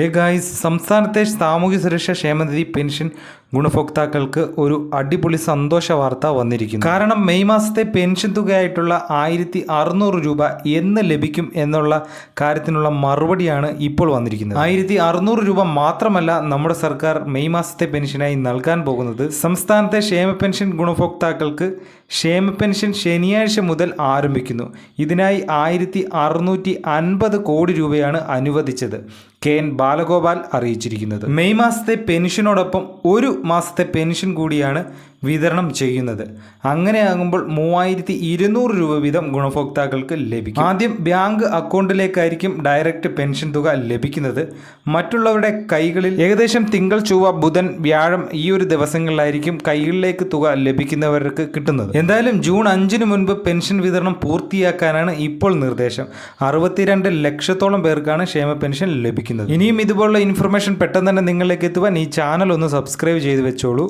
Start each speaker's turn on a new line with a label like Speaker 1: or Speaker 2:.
Speaker 1: ഏ ഗായ്സ് സംസ്ഥാനത്തെ സാമൂഹ്യ സുരക്ഷാ ക്ഷേമനിധി പെൻഷൻ ഗുണഭോക്താക്കൾക്ക് ഒരു അടിപൊളി സന്തോഷ വാർത്ത വന്നിരിക്കുന്നു. കാരണം മെയ് മാസത്തെ പെൻഷൻ തുകയായിട്ടുള്ള ആയിരത്തി അറുന്നൂറ് രൂപ എന്ന് ലഭിക്കും എന്നുള്ള കാര്യത്തിനുള്ള മറുപടിയാണ് ഇപ്പോൾ വന്നിരിക്കുന്നത്. ആയിരത്തി അറുന്നൂറ് രൂപ മാത്രമല്ല നമ്മുടെ സർക്കാർ മെയ് മാസത്തെ പെൻഷനായി നൽകാൻ പോകുന്നത്. സംസ്ഥാനത്തെ ക്ഷേമ പെൻഷൻ ഗുണഭോക്താക്കൾക്ക് ക്ഷേമ പെൻഷൻ ശനിയാഴ്ച മുതൽ ആരംഭിക്കുന്നു. ഇതിനായി ആയിരത്തി അറുന്നൂറ്റി അൻപത് കോടി രൂപയാണ് അനുവദിച്ചത് കെ എൻ ബാലഗോപാൽ അറിയിച്ചിരിക്കുന്നത്. മെയ് മാസത്തെ പെൻഷനോടൊപ്പം ഒരു മാസത്തെ പെൻഷൻ കൂടിയാണ് വിതരണം ചെയ്യുന്നത്. അങ്ങനെയാകുമ്പോൾ മൂവായിരത്തി ഇരുന്നൂറ് രൂപ വീതം ഗുണഭോക്താക്കൾക്ക് ലഭിക്കും. ആദ്യം ബാങ്ക് അക്കൗണ്ടിലേക്കായിരിക്കും ഡയറക്റ്റ് പെൻഷൻ തുക ലഭിക്കുന്നത്. മറ്റുള്ളവരുടെ കൈകളിൽ ഏകദേശം തിങ്കൾ ചൊവ്വ ബുധൻ വ്യാഴം ഈ ഒരു ദിവസങ്ങളിലായിരിക്കും കൈകളിലേക്ക് തുക ലഭിക്കുന്നവർക്ക് കിട്ടുന്നത്. എന്തായാലും ജൂൺ അഞ്ചിന് മുൻപ് പെൻഷൻ വിതരണം പൂർത്തിയാക്കാനാണ് ഇപ്പോൾ നിർദ്ദേശം. അറുപത്തിരണ്ട് ലക്ഷത്തോളം പേർക്കാണ് ക്ഷേമ പെൻഷൻ ലഭിക്കുന്നത്. ഇനിയും ഇതുപോലുള്ള ഇൻഫർമേഷൻ പെട്ടെന്ന് തന്നെ നിങ്ങളിലേക്ക് എത്തുവാൻ ഈ ചാനൽ ഒന്ന് സബ്സ്ക്രൈബ് ചെയ്ത് വെച്ചോളൂ.